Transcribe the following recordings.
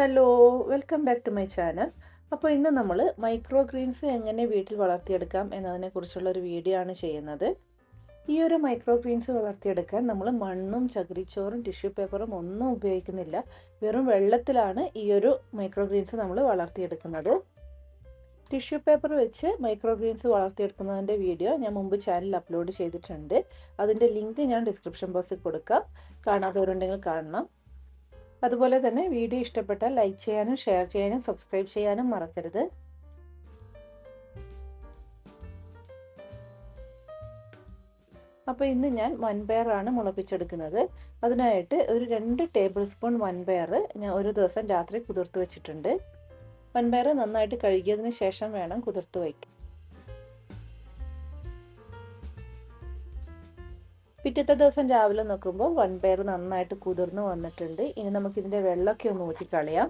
Hello welcome back to my channel. അപ്പോൾ ഇന്ന് നമ്മൾ മൈക്രോ ഗ്രീൻസ് എങ്ങനെ വീട്ടിൽ വളർത്തിയെടുക്കാം എന്നതിനെക്കുറിച്ചുള്ള ഒരു വീഡിയോ ആണ് ചെയ്യുന്നത്. ഈ ഒരു മൈക്രോ ഗ്രീൻസ് വളർത്തിയെടുക്കാൻ നമ്മൾ മണ്ണും ചകിരിച്ചോറും ടിഷ്യൂ പേപ്പറും ഒന്നും ഉപയോഗിക്കുന്നില്ല. വെറും വെള്ളത്തിലാണ് ഈ ഒരു മൈക്രോ ഗ്രീൻസ് നമ്മൾ വളർത്തിയെടുക്കുന്നത്. ടിഷ്യൂ പേപ്പർ വെച്ച് മൈക്രോ ഗ്രീൻസ് വളർത്തിയെടുക്കുന്നതിന്റെ വീഡിയോ ഞാൻ മുമ്പ് ചാനലിൽ അപ്ലോഡ് ചെയ്തിട്ടുണ്ട്. അതിന്റെ ലിങ്ക് ഞാൻ ഡിസ്ക്രിപ്ഷൻ ബോക്സിൽ കൊടുക്കാം. കാണാത്തവരുണ്ടെങ്കിൽ കാണണം. അതുപോലെ തന്നെ വീഡിയോ ഇഷ്ടപ്പെട്ടാൽ ലൈക്ക് ചെയ്യാനും ഷെയർ ചെയ്യാനും സബ്സ്ക്രൈബ് ചെയ്യാനും മറക്കരുത്. അപ്പോൾ ഇന്ന് ഞാൻ വൻപയറാണ് മുളപ്പിച്ചെടുക്കുന്നത്. അതിനായിട്ട് ഒരു രണ്ട് ടേബിൾ സ്പൂൺ വൻപയർ ഞാൻ ഒരു ദിവസം രാത്രി കുതിർത്ത് വെച്ചിട്ടുണ്ട്. വൻപയർ നന്നായിട്ട് കഴുകിയതിന് ശേഷം വേണം കുതിർത്ത് വയ്ക്കാൻ. പിറ്റത്തെ ദിവസം രാവിലെ നോക്കുമ്പോൾ വൻപയർ നന്നായിട്ട് കുതിർന്ന് വന്നിട്ടുണ്ട്. ഇനി നമുക്കിതിന്റെ വെള്ളമൊക്കെ ഒന്ന് ഊറ്റിക്കളയാം.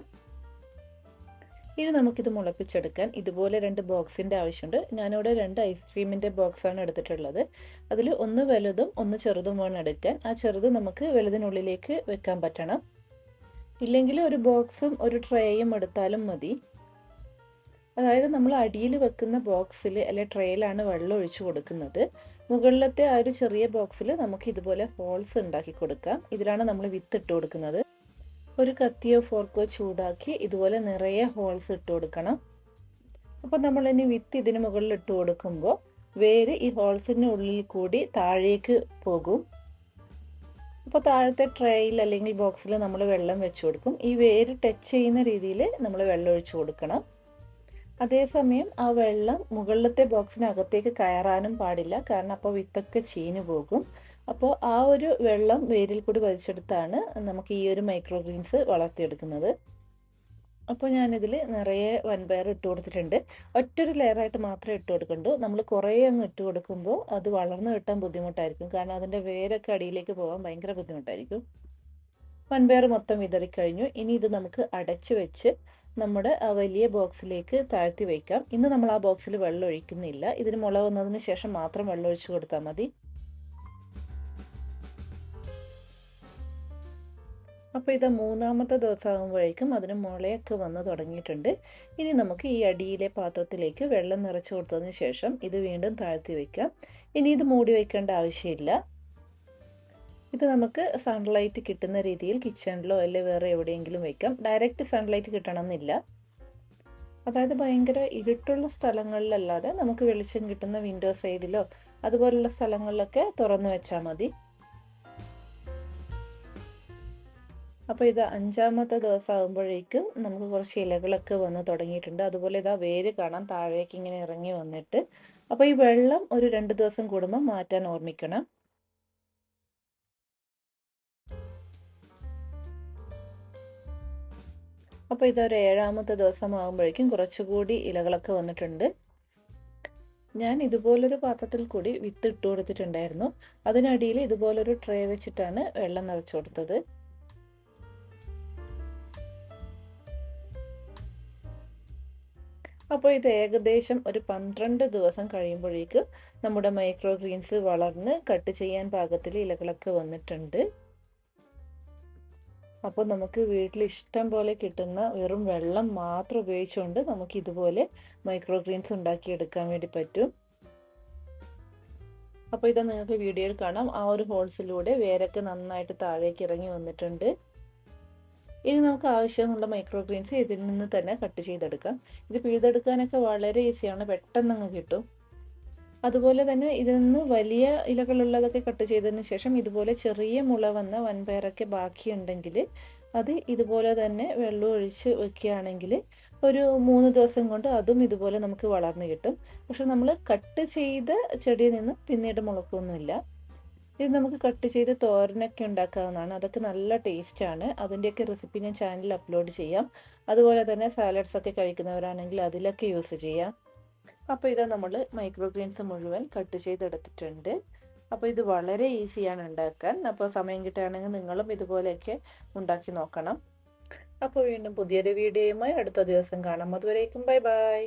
ഇനി നമുക്കിത് മുളപ്പിച്ചെടുക്കാൻ ഇതുപോലെ രണ്ട് ബോക്സിന്റെ ആവശ്യമുണ്ട്. ഞാനിവിടെ രണ്ട് ഐസ്ക്രീമിന്റെ ബോക്സാണ് എടുത്തിട്ടുള്ളത്. അതിൽ ഒന്ന് വലുതും ഒന്ന് ചെറുതും വേണം എടുക്കാൻ. ആ ചെറുത് നമുക്ക് വലുതിനുള്ളിലേക്ക് വെക്കാൻ പറ്റണം. ഇല്ലെങ്കിൽ ഒരു ബോക്സും ഒരു ട്രേയും എടുത്താലും മതി. അതായത് നമ്മൾ അടിയിൽ വെക്കുന്ന ബോക്സിൽ അല്ലെ ട്രേയിലാണ് വെള്ളം ഒഴിച്ചു കൊടുക്കുന്നത്. മുകളിലത്തെ ആ ഒരു ചെറിയ ബോക്സിൽ നമുക്ക് ഇതുപോലെ ഹോൾസ് ഉണ്ടാക്കി കൊടുക്കാം. ഇതിലാണ് നമ്മൾ വിത്ത് ഇട്ട് കൊടുക്കുന്നത്. ഒരു കത്തിയോ ഫോർക്കോ ചൂടാക്കി ഇതുപോലെ നിറയെ ഹോൾസ് ഇട്ട് കൊടുക്കണം. അപ്പോൾ നമ്മൾ ഇനി വിത്ത് ഇതിന് മുകളിൽ ഇട്ട് കൊടുക്കുമ്പോൾ വേര് ഈ ഹോൾസിന്റെ ഉള്ളിൽ കൂടി താഴേക്ക് പോകും. അപ്പോൾ താഴത്തെ ട്രേയിൽ അല്ലെങ്കിൽ ബോക്സിൽ നമ്മൾ വെള്ളം വെച്ച് കൊടുക്കും. ഈ വേര് ടച്ച് ചെയ്യുന്ന രീതിയിൽ നമ്മൾ വെള്ളം ഒഴിച്ചു കൊടുക്കണം. അതേസമയം ആ വെള്ളം മുകളിലത്തെ ബോക്സിനകത്തേക്ക് കയറാനും പാടില്ല. കാരണം അപ്പോൾ വിത്തൊക്കെ ചീഞ്ഞു പോകും. അപ്പോൾ ആ ഒരു വെള്ളം വേരിൽ കൂടി വലിച്ചെടുത്താണ് നമുക്ക് ഈ ഒരു മൈക്രോ ഗ്രീൻസ് വളർത്തിയെടുക്കുന്നത്. അപ്പോൾ ഞാനിതിൽ നിറയെ വൻപയർ ഇട്ട് കൊടുത്തിട്ടുണ്ട്. ഒറ്റൊരു ലെയറായിട്ട് മാത്രമേ ഇട്ട് കൊടുക്കണ്ടൂ. നമ്മൾ കുറേ അങ്ങ് ഇട്ട് കൊടുക്കുമ്പോൾ അത് വളർന്നു കിട്ടാൻ ബുദ്ധിമുട്ടായിരിക്കും. കാരണം അതിന്റെ വേരൊക്കെ അടിയിലേക്ക് പോകാൻ ഭയങ്കര ബുദ്ധിമുട്ടായിരിക്കും. വൻപയർ മൊത്തം വിതറിക്കഴിഞ്ഞു. ഇനി ഇത് നമുക്ക് അടച്ച് വെച്ച് നമ്മുടെ ആ വലിയ ബോക്സിലേക്ക് താഴ്ത്തി വയ്ക്കാം ഇന്ന് നമ്മൾ ആ ബോക്സിൽ വെള്ളം ഒഴിക്കുന്നില്ല. ഇതിന് മുള വന്നതിന് ശേഷം മാത്രം വെള്ളം ഒഴിച്ചു കൊടുത്താൽ മതി. അപ്പോൾ ഇത് മൂന്നാമത്തെ ദിവസമാകുമ്പോഴേക്കും അതിന് മുളയൊക്കെ വന്ന് തുടങ്ങിയിട്ടുണ്ട്. ഇനി നമുക്ക് ഈ അടിയിലെ പാത്രത്തിലേക്ക് വെള്ളം നിറച്ചു കൊടുത്തതിന് ശേഷം ഇത് വീണ്ടും താഴ്ത്തി വയ്ക്കാം ഇനി ഇത് മൂടി വയ്ക്കേണ്ട ആവശ്യമില്ല. ഇത് നമുക്ക് സൺലൈറ്റ് കിട്ടുന്ന രീതിയിൽ കിച്ചണിലോ അല്ലെങ്കിൽ വേറെ എവിടെയെങ്കിലും വെക്കാം. ഡയറക്റ്റ് സൺലൈറ്റ് കിട്ടണമെന്നില്ല. അതായത് ഭയങ്കര ഇരുട്ടുള്ള സ്ഥലങ്ങളിലല്ലാതെ നമുക്ക് വെളിച്ചം കിട്ടുന്ന വിൻഡോ സൈഡിലോ അതുപോലുള്ള സ്ഥലങ്ങളിലൊക്കെ തുറന്നു വെച്ചാൽ മതി. അപ്പോൾ ഇത് അഞ്ചാമത്തെ ദിവസം ആകുമ്പോഴേക്കും നമുക്ക് കുറച്ച് ഇലകളൊക്കെ വന്ന് തുടങ്ങിയിട്ടുണ്ട്. അതുപോലെ ഇതാ വേര് കാണാൻ താഴേക്ക് ഇങ്ങനെ ഇറങ്ങി വന്നിട്ട്. അപ്പോൾ ഈ വെള്ളം ഒരു രണ്ട് ദിവസം കൂടുമ്പോൾ മാറ്റാൻ ഓർമ്മിക്കണം. അപ്പോൾ ഇതൊരു ഏഴാമത്തെ ദിവസമാകുമ്പോഴേക്കും കുറച്ചുകൂടി ഇലകളൊക്കെ വന്നിട്ടുണ്ട്. ഞാൻ ഇതുപോലൊരു പാത്രത്തിൽ കൂടി വിത്ത് ഇട്ട് കൊടുത്തിട്ടുണ്ടായിരുന്നു. അതിനടിയിൽ ഇതുപോലൊരു ട്രേ വെച്ചിട്ടാണ് വെള്ളം നിറച്ചു കൊടുത്തത്. അപ്പോൾ ഇത് ഏകദേശം ഒരു പന്ത്രണ്ട് ദിവസം കഴിയുമ്പോഴേക്കും നമ്മുടെ മൈക്രോ ഗ്രീൻസ് വളർന്ന് കട്ട് ചെയ്യാൻ പാകത്തിൽ ഇലകളൊക്കെ വന്നിട്ടുണ്ട്. അപ്പോൾ നമുക്ക് വീട്ടിൽ ഇഷ്ടം പോലെ കിട്ടുന്ന വെറും വെള്ളം മാത്രം ഉപയോഗിച്ചുകൊണ്ട് നമുക്ക് ഇതുപോലെ മൈക്രോ ഗ്രീൻസ് ഉണ്ടാക്കിയെടുക്കാൻ വേണ്ടി പറ്റും. അപ്പോൾ ഇത് നിങ്ങൾക്ക് വീഡിയോയിൽ കാണാം. ആ ഒരു ഹോൾസിലൂടെ വേരൊക്കെ നന്നായിട്ട് താഴേക്ക് ഇറങ്ങി വന്നിട്ടുണ്ട്. ഇനി നമുക്ക് ആവശ്യമുള്ള മൈക്രോ ഗ്രീൻസ് ഇതിൽ നിന്ന് തന്നെ കട്ട് ചെയ്തെടുക്കാം. ഇത് പിഴുതെടുക്കാനൊക്കെ വളരെ ഈസിയാണ് പെട്ടെന്ന് അങ്ങ് കിട്ടും. അതുപോലെ തന്നെ ഇതിൽ നിന്ന് വലിയ ഇലകളുള്ളതൊക്കെ കട്ട് ചെയ്തതിന് ശേഷം ഇതുപോലെ ചെറിയ മുള വന്ന വൻപയറൊക്കെ ബാക്കിയുണ്ടെങ്കിൽ അത് ഇതുപോലെ തന്നെ വെള്ളം ഒഴിച്ച് വെക്കുകയാണെങ്കിൽ ഒരു മൂന്ന് ദിവസം കൊണ്ട് അതും ഇതുപോലെ നമുക്ക് വളർന്നു കിട്ടും. പക്ഷെ നമ്മൾ കട്ട് ചെയ്ത ചെടിയിൽ നിന്ന് പിന്നീട് മുളക്കൊന്നുമില്ല. ഇത് നമുക്ക് കട്ട് ചെയ്ത് തോരനൊക്കെ ഉണ്ടാക്കാവുന്നതാണ്. അതൊക്കെ നല്ല ടേസ്റ്റാണ് അതിന്റെയൊക്കെ റെസിപ്പി ഞാൻ ചാനലിൽ അപ്ലോഡ് ചെയ്യാം. അതുപോലെ തന്നെ സാലഡ്സ് ഒക്കെ കഴിക്കുന്നവരാണെങ്കിൽ അതിലൊക്കെ യൂസ് ചെയ്യാം. അപ്പോൾ ഇത് നമ്മൾ മൈക്രോ ഗ്രീൻസ് മുഴുവൻ കട്ട് ചെയ്തെടുത്തിട്ടുണ്ട്. അപ്പോൾ ഇത് വളരെ ഈസിയാണ് ഉണ്ടാക്കാൻ. അപ്പോൾ സമയം കിട്ടുകയാണെങ്കിൽ നിങ്ങളും ഇതുപോലെയൊക്കെ ഉണ്ടാക്കി നോക്കണം. അപ്പോൾ വീണ്ടും പുതിയൊരു വീഡിയോയുമായി അടുത്ത ദിവസം കാണാം. അതുവരേക്കും ബൈ ബൈ